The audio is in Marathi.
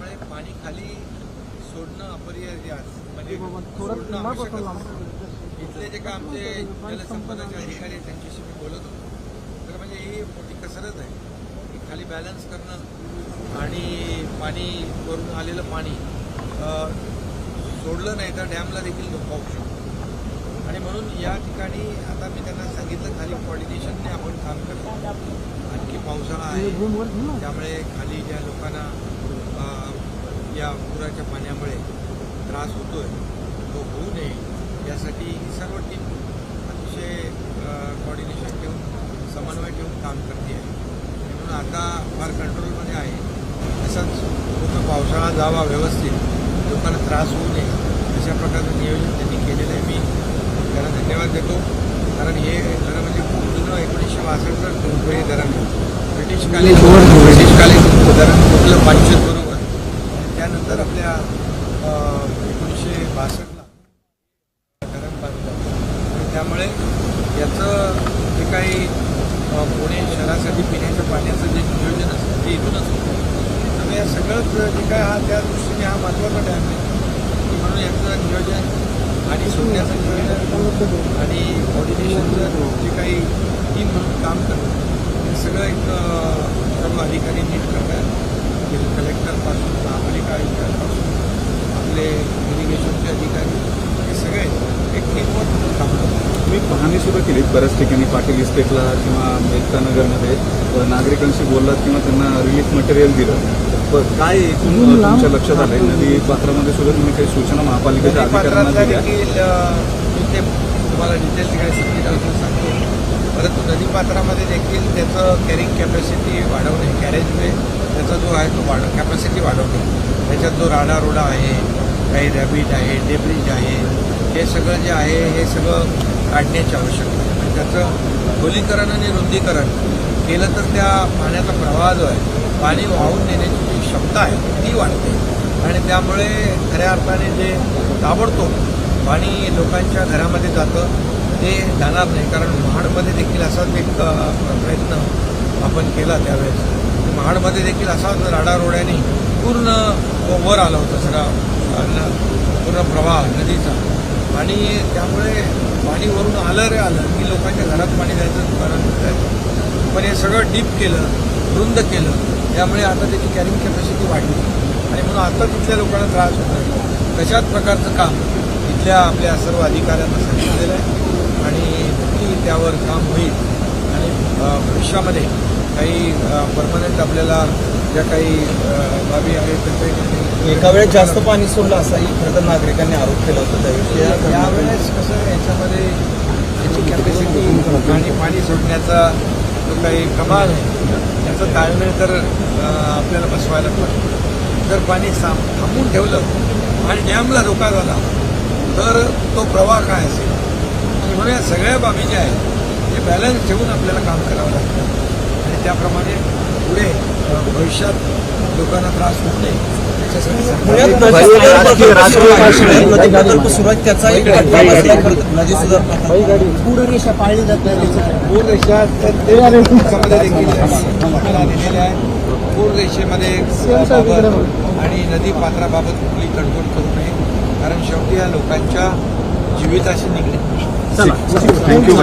पाणी खाली सोडणं अपरिहार्य आहे. म्हणजे सोडणं आवश्यकच असतं. इथले जे काय आमचे जलसंपदाचे अधिकारी आहेत त्यांच्याशी मी बोलत होतो. तर म्हणजे ही मोठी कसरत आहे. की खाली बॅलन्स करणं आणि पाणी वरून आलेलं पाणी सोडलं नाही तर डॅमला देखील धोका होऊ शकतो. आणि म्हणून या ठिकाणी आता मी त्यांना सांगितलं खाली कॉर्डिनेशनने आपण काम करतो. आणखी पावसाळा आहे. त्यामुळे खाली ज्या लोकांना या पुराच्या पाण्यामुळे त्रास होतोय तो होऊ नये यासाठी ही सर्व टीम अतिशय कॉर्डिनेशन ठेवून समन्वय ठेवून काम करते आहे. म्हणून आता फार कंट्रोलमध्ये आहे. तसंच पूर्ण पावसाळा जावा व्यवस्थित लोकांना त्रास होऊ नये अशा प्रकारचं नियोजन त्यांनी केलेलं आहे मी. त्यांना धन्यवाद देतो. कारण हे धरण म्हणजे खूप जुनं एकोणीसशे बासष्ट धुळखळी धरण ब्रिटिशकालीन ब्रिटिशकालीन धरण कुठलं पाचशे त्यानंतर आपल्या एकोणीसशे बासष्टला धरण बांधलं. त्यामुळे याचं जे काही पुणे शहरासाठी पिण्याच्या पाण्याचं जे नियोजन असतं ते इथूनच होतं त्यामुळे या सगळंच जे काय हा त्या दृष्टीने हा महत्त्वाचा डॅम आहे. की म्हणून याचं नियोजन आणि सोडण्याचं नियोजन आणि कॉर्डिनेशनचं जे काही टीम म्हणून काम करतं हे सगळं एक सर्व अधिकारी नीट करतात. कलेक्टरपासून महापालिका आयुक्तांपासून आपले इरिगेशनचे अधिकारी हे सगळे एक टीमवर काम करतात. मी पाहणी सुद्धा केली बऱ्याच ठिकाणी पाटील इस्टेटला किंवा एकता नगरमध्ये अ, नागरिकांशी बोललात किंवा त्यांना रिलीफ मटेरियल दिलं. काय एकूण तुमच्या लक्षात आलंय? नदी पात्रामध्ये सुद्धा तुम्ही काही सूचना महापालिकेच्या अधिकाऱ्यांना दिल्या? ते तुम्हाला डिटेल तिकडे संगीताबद्दल सांगतो. परंतु नदीपात्रामध्ये देखील त्याचं कॅरिंग कॅपॅसिटी वाढवणे कॅरेज वे त्याचा जो आहे तो वाढ कॅपॅसिटी वाढवणे त्याच्यात जो राडा रोडा आहे काही रॅबिट आहे डेब्रिज आहे हे सगळं जे आहे हे सगळं काढण्याची आवश्यकता आहे. म्हणजे त्याचं खोलीकरण आणि रुंदीकरण केलं तर त्या पाण्याचा प्रवाह जो आहे पाणी वाहून नेण्याची जी क्षमता आहे ती वाढते. आणि त्यामुळे खऱ्या अर्थाने जे ताबडतोब पाणी लोकांच्या घरामध्ये जातं ते जाणार नाही. कारण महाडमध्ये देखील असाच एक प्रयत्न आपण केला त्यावेळेस. महाडमध्ये देखील असाच राडारोड्याने पूर्ण वर आलं होतं सगळा पूर्ण प्रवाह नदीचा. आणि त्यामुळे पाणी वरून आलं रे आलं. की लोकांच्या घरात पाणी जायचं कारण जायचं पण हे सगळं डीप केलं रुंद केलं. त्यामुळे आता त्याची कॅरिंग कॅपॅसिटी वाढली. आणि म्हणून आता तिथल्या लोकांना त्रास होत आहे तशाच प्रकारचं काम? इथल्या आपल्या सर्व अधिकाऱ्यांना सांगितलेलं आहे. आणि नक्की त्यावर काम होईल. आणि भविष्यामध्ये काही परमनंट आपल्याला ज्या काही बाबी आहेत त्याचे एका वेळेस जास्त पाणी सोडलं असाही खरं तर नागरिकांनी आरोप केला होता त्याविषयी यावेळेस कसं याच्यामध्ये याची कॅपॅसिटी आणि पाणी सोडण्याचा जो काही कमाल आहे त्याचं ताळमेळ तर आपल्याला बसवायला पाहिजे. जर पाणी साम थांबवून ठेवलं आणि डॅमला धोका झाला तर तो प्रवाह काय असेल? म्हणून या सगळ्या बाबी ज्या आहेत ते बॅलन्स ठेवून आपल्याला काम करावं लागतं. त्याप्रमाणे पुढे भविष्यात लोकांना त्रास होऊ नये त्याच्यासाठी त्याचा एक नदी पूररेषा पाळली जात नाही देखील आणि नदी पात्राबाबत कुठली तडजोड करू नये कारण शेवटी या लोकांच्या जीविताशी निगडीत प्रश्न आहे. थँक्यू